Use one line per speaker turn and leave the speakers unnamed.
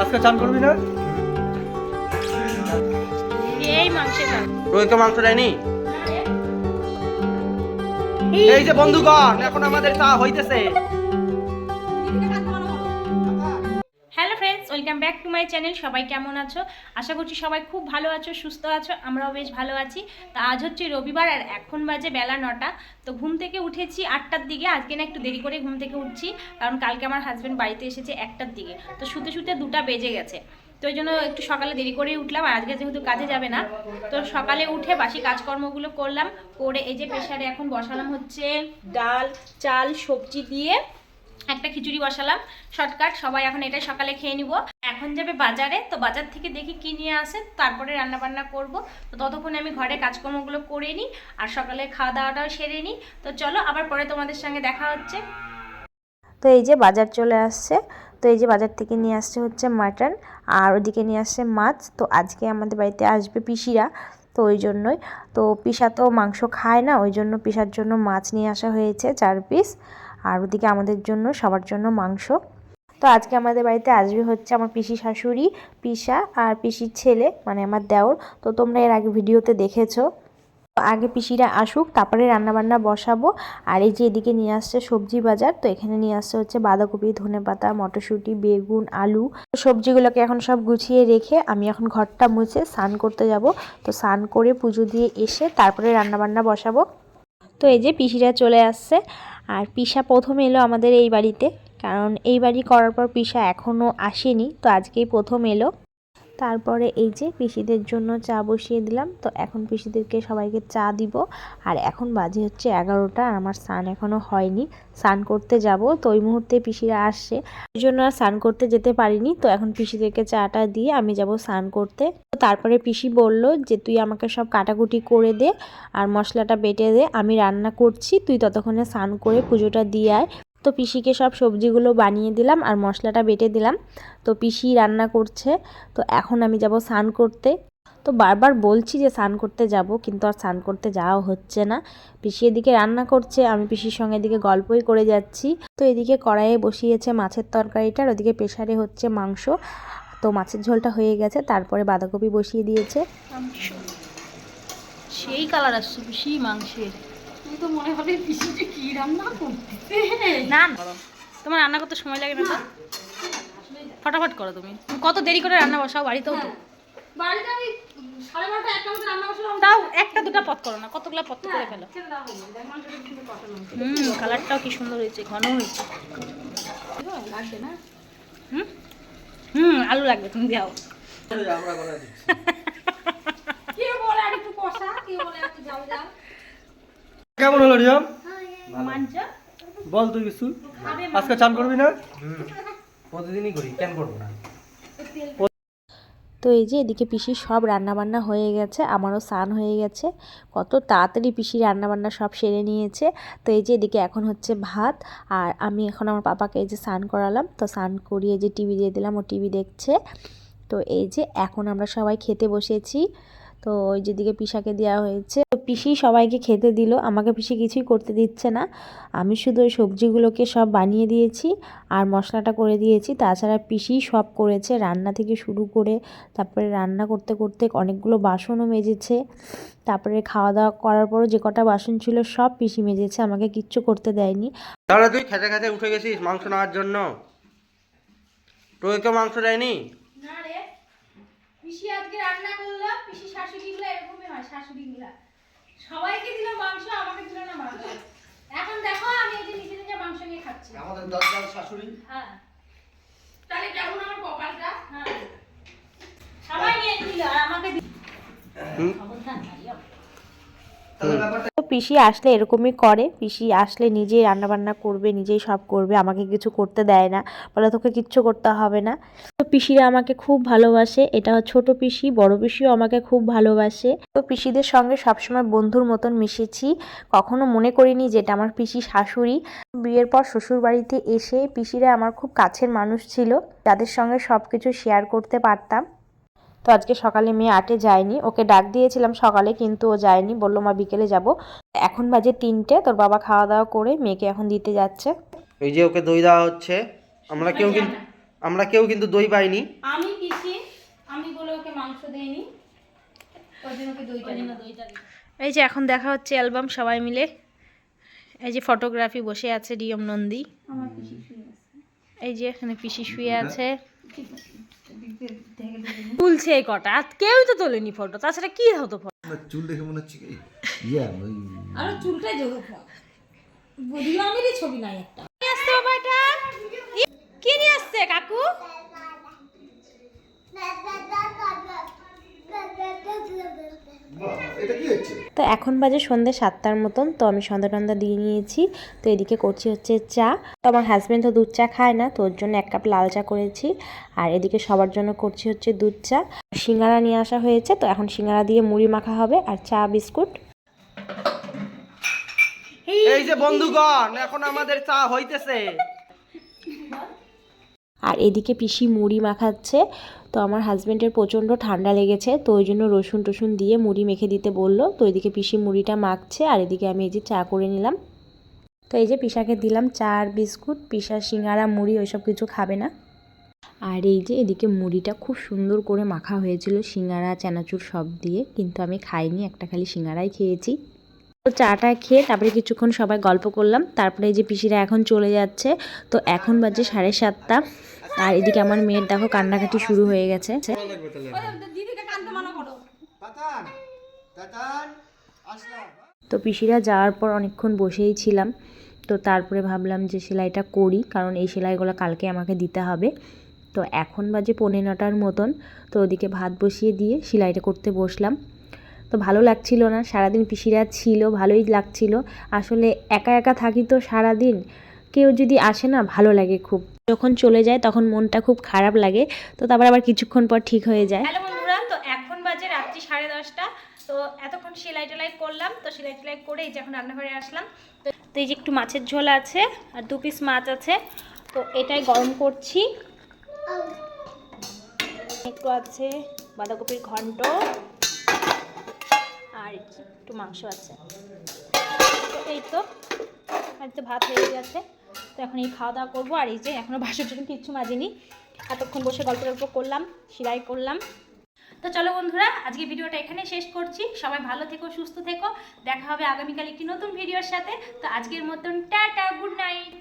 আজকে চান করবি না?
এই মাংসের কাজ
রোহিত মাংস দেয়নি? এই যে বন্ধুগণ এখন আমাদের চা হইতেছে।
Welcome back to my channel সবাই কেমন আছো? আশা করছি সবাই খুব ভালো আছো, সুস্থ আছো, আমরাও বেশ ভালো আছি। তা আজ হচ্ছে রবিবার আর এখন বাজে বেলা নটা। তো ঘুম থেকে উঠেছি আটটার দিকে। আজকে না একটু দেরি করে ঘুম থেকে উঠছি, কারণ কালকে আমার হাজব্যান্ড বাড়িতে এসেছে একটার দিকে। তো শুতে শুতে দুটা বেজে গেছে। তো ওই জন্য একটু সকালে দেরি করেই উঠলাম, আর আজকে যেহেতু কাজে যাবে না, তো সকালে উঠে বাসি কাজকর্মগুলো করলাম। করে এই যে প্রেশারে এখন বসালাম হচ্ছে ডাল, চাল, সবজি দিয়ে একটা খিচুড়ি বসালাম শর্টকাট সবাই এখন এটা সকালে খেয়ে নিব। এখন যাবে বাজারে, তো বাজার থেকে দেখি কি নিয়ে আসে, তারপরে রান্না বান্না করব। তো ততক্ষণে আমি ঘরে কাজকর্মগুলো করে নিই, আর সকালে খাওয়া দাওয়াটাও সেরে নিই। তো চলো, আবার পরে তোমাদের সঙ্গে দেখা হচ্ছে।
তো এই যে বাজার চলে আসছে, তো এই যে বাজার থেকে নিয়ে আসছে হচ্ছে মাটন, আর ওদিকে নিয়ে আসছে মাছ। তো আজকে আমাদের বাড়িতে আসবে পিসিরা, তো ওই জন্যই। তো পিসা তো মাংস খায় না, ওই জন্য পিসার জন্য মাছ নিয়ে আসা হয়েছে চার পিস। আর ওদিকে আমাদের জন্য, সবার জন্য মাংস। তো আজকে আমাদের বাড়িতে আসবে হচ্ছে আমার পিসি শাশুড়ি, পিসা আর পিসির ছেলে মানে আমার দেওর। তো তোমরা এর আগে ভিডিওতে দেখেছ। আগে পিসিরা আসুক, তারপরে রান্নাবান্না বসাবো। আর এই যে এদিকে নিয়ে আসছে সবজি বাজার, তো এখানে নিয়ে আসছে হচ্ছে বাঁধাকপি ধনেপাতা মটরশুঁটি, বেগুন, আলু। সবজিগুলোকে এখন সব গুছিয়ে রেখে আমি এখন ঘরটা মুছে স্নান করতে যাব। তো স্নান করে পুজো দিয়ে এসে তারপরে রান্নাবান্না বসাবো। তো এই যে পিসিরা চলে আসছে। আর পিসা প্রথম এলো আমাদের এই বাড়িতে, কারণ এই বাড়ি করার পর পিসা এখনও আসেনি, তো আজকেই প্রথম এলো। তারপরে এই যে পিসিদের জন্য চা বসিয়ে দিলাম। তো এখন পিসিদেরকে সবাইকে চা দিব। আর এখন বাজে হচ্ছে এগারোটা আর আমার স্নান এখনও হয়নি। স্নান করতে যাব। তো ওই মুহূর্তে পিসিরা আসছে। ওই জন্য আর স্নান করতে যেতে পারিনি। তো এখন পিসিদেরকে চাটা দিয়ে আমি যাব স্নান করতে। তো তারপরে পিসি বলল যে, তুই আমাকে সব কাটাকুটি করে দে আর মশলাটা বেটে দে। আমি রান্না করছি। তুই ততক্ষণে স্নান করে পুজোটা দিয়ে আয়। তো পিসিকে সব সবজিগুলো বানিয়ে দিলাম আর মশলাটা বেটে দিলাম। তো পিসি রান্না করছে, তো এখন আমি যাব স্নান করতে। তো বারবার বলছি যে স্নান করতে যাব, কিন্তু আর স্নান করতে যাওয়া হচ্ছে না। পিসি এদিকে রান্না করছে, আমি পিসির সঙ্গে এদিকে গল্পই করে যাচ্ছি। তো এদিকে কড়াইয়ে বসিয়েছে মাছের তরকারিটার ওদিকে প্রেশারে হচ্ছে মাংস। তো মাছের ঝোলটা হয়ে গেছে, তারপরে বাঁধাকপি বসিয়ে দিয়েছে।
সেই কালার আসছে বেশি মাংসের।
তো মনে হবে কি রান্না করতেছে।
না না তোমার রান্না করতে সময় লাগে না ফটাফট করো তুমি। কত দেরি করে রান্না বসাও বাড়িতেও তো।
বাড়িতে আমি সাড়ে বারোটা একটা মতো রান্না বসলাম।
তাও একটা দুটো পথ করো না কতগুলো পথ করে ফেলো।
কষানো হয়েছে।
হুম কালারটাও কি সুন্দর হয়েছে ঘন হয়েছে।
লাগবে না?
হুম? হুম আলু লাগবে তুমি দাও।
কি বলে একটু কষা? কি বলে একটু জাল জাল?
কেমন হলো রিয়াম বল তুই কিছু। আজকে চান করবি না?
প্রতিদিনই করি কেন করব না?
তো এই যে এদিকে পিসির সব রান্নাবান্না হয়ে গেছে আমারও স্নান হয়ে গেছে। কত তাড়াতাড়ি পিসি রান্নাবান্না সব সেরে নিয়েছে। তো এই যে এদিকে এখন হচ্ছে ভাত আর আমি এখন আমার পাপাকে এই যে স্নান করালাম। তো স্নান করিয়ে যে টিভি দিয়ে দিলাম ও টিভি দেখছে। তো এই যে এখন আমরা সবাই খেতে বসেছি। তো ওই যেদিকে পিসাকে দেওয়া হয়েছে। পিসি সবাইকে খেতে দিল। আমাকে পিসি কিছুই করতে দিচ্ছে না। আমি শুধু ওই সবজিগুলোকে সব বানিয়ে দিয়েছি আর মশলাটা করে দিয়েছি। তাছাড়া পিসি সব করেছে। রান্না থেকে শুরু করে তারপরে রান্না করতে করতে অনেকগুলো বাসনও মেজেছে। তারপরে খাওয়া দাওয়া করার পরও যে কটা বাসন ছিল সব পিসি মেজেছে। আমাকে কিচ্ছু করতে দেয়নি।
তাহলে তুই খেতে খেতে উঠে গেছিস মাংস নেওয়ার জন্য? রোহিত মাংস দেয়নি?
পিসি আজকে রান্না করল পিসি শাশুড়ি গুলো এরকমই হয় শাশুড়ি গুলা সবাইকে দিল মাংস আমাকে দিল না মাংস। এখন দেখো আমি এই যে নিজে নিজে মাংস নিয়ে খাচ্ছি।
আমাদের দরজাল শাশুড়ি।
হ্যাঁ। তাহলে কেমন আমার কপালটা?
হ্যাঁ। সবাই নিয়ে দিল আর আমাকে দিল
পিসি আসলে এরকমই করে। পিসি আসলে নিজেই রান্নাবান্না করবে, নিজেই সব করবে, আমাকে কিছু করতে দেয় না। বলে তোকে কিচ্ছু করতে হবে না। তো পিসিরা আমাকে খুব ভালোবাসে। এটা ছোট পিসি, বড় পিসিও আমাকে খুব ভালোবাসে। তো পিসিদের সঙ্গে সবসময় বন্ধুর মতন মিশেছি। কখনো মনে করিনি যে এটা আমার পিসি শাশুড়ি। বিয়ের পর শ্বশুর বাড়িতে এসে পিসিরা আমার খুব কাছের মানুষ ছিল। যাদের সঙ্গে সব কিছু শেয়ার করতে পারতাম। তো আজকে সকালে মেয়ে আটে যায়নি। ওকে ডাক দিয়েছিলাম সকালে কিন্তু ও যায়নি। বলল মা বিকেলে যাব। এখন বাজে তিনটে তোর বাবা খাওয়া দাওয়া করে মেয়েকে এখন দিতে যাচ্ছে।
এই যে ওকে দই দেওয়া হচ্ছে। আমরা কেউ কিন্তু আমরা কেউ কিন্তু দই পাইনি।
আমি পিসি আমি বলে ওকে মাংস দেইনি। ওই ওকে দইটা দিই। দইটা দিই।
এই যে এখন দেখা হচ্ছে অ্যালবাম সবাই মিলে। এই যে ফটোগ্রাফি বসে আছে ডিএম নন্দী।
আমার পিসি শুয়ে আছে।
এই যে এখানে পিসি শুয়ে আছে। তুলছে এই কটা আর কেউই তো তোলেনি ফটো তাছাড়া কি হতো
ফটো চুল দেখে মনে হচ্ছে কি ইয়া ওই
আরও চুলটাই জোরে বদিও আমিরই ছবি নাই একটা
নিয়ে আসছে বাবা এটা কি নিয়ে আসছে কাকু
দাদা দাদা হচ্ছে
তো এখন বাজে সন্ধ্যে সাতটার মতন, তো আমি সন্ধ্যা টন্ধা দিয়ে নিয়েছি। তো এদিকে করছি হচ্ছে চা। তো আমার হাজব্যান্ড তো দুধ চা খায় না, তো ওর জন্য এক কাপ লাল চা করেছি। আর এদিকে সবার জন্য করছি হচ্ছে দুধ চা। সিঙ্গারা নিয়ে আসা হয়েছে, তো এখন সিঙ্গারা দিয়ে মুড়ি মাখা হবে আর চা, বিস্কুট।
এই যে বন্ধুগণ, এখন আমাদের চা হইতেছে।
আর এদিকে পিসি মুড়ি মাখাচ্ছে। তো আমার হাজব্যান্ডের প্রচণ্ড ঠান্ডা লেগেছে, তো ওই জন্য রসুন টসুন দিয়ে মুড়ি মেখে দিতে বলল। তো এদিকে পিসি মুড়িটা মাখছে আর এদিকে আমি এই যে চা করে নিলাম। তো এই যে পিসাকে দিলাম চা আর বিস্কুট, পিসা, সিঙ্গারা, মুড়ি, ওইসব কিছু খাবে না। আর এই যে এদিকে মুড়িটা খুব সুন্দর করে মাখা হয়েছিল, সিঙ্গারা, চানাচুর সব দিয়ে। কিন্তু আমি খাইনি, একটা খালি সিঙ্গারাই খেয়েছি। চাটা খেয়ে তারপরে কিছুক্ষণ সবাই গল্প করলাম। তারপরে এই যে পিসিরা এখন চলে যাচ্ছে, তো এখন বাজে সাড়ে সাতটা। আর এদিকে আমার মেয়ের দেখো কান্নাকাটি শুরু হয়ে গেছে। তো পিসিরা যাওয়ার পর অনেকক্ষণ বসেই ছিলাম। তো তারপরে ভাবলাম যে সেলাইটা করি, কারণ এই সেলাইগুলো কালকে আমাকে দিতে হবে। তো এখন বাজে পৌনে নটার মতন। তো ওদিকে ভাত বসিয়ে দিয়ে সেলাইটা করতে বসলাম। তো ভালো লাগছিল না, সারাদিন পিসিরা ছিল, ভালোই লাগছিল। আসলে একা একা থাকি তো সারাদিন, কেউ যদি আসে না ভালো লাগে খুব। যখন চলে যায় তখন মনটা খুব খারাপ লাগে, তো তারপর আবার কিছুক্ষণ পর ঠিক হয়ে যায়।
হ্যালো বন্ধুরা, তো এখন বাজে রাত্রি সাড়ে দশটা, তো এতক্ষণ সেলাই টেলাই করলাম, তো সেলাই টেলাই করে এই যে এখন রান্নাঘরে আসলাম। তো তো এই যে একটু মাছের ঝোল আছে আর দু পিস মাছ আছে, তো এটাই গরম করছি। একটু আছে বাঁধাকপির ঘন্ট। আর একটু মাংস আছে। এই তো আর তো ভাত হয়ে গেছে। তো এখন এই খাওয়া দাওয়া করব। আর এই যে এখনও বাসন জন্য কিচ্ছু মাজিনি। এতক্ষণ বসে গল্প গল্প করলাম, সেলাই করলাম। তো চলো বন্ধুরা, আজকে ভিডিওটা এখানে শেষ করছি। সবাই ভালো থেকো, সুস্থ থেকো। দেখা হবে আগামীকাল একটি নতুন ভিডিওর সাথে। তো আজকের মতন টাটা, গুড নাইট।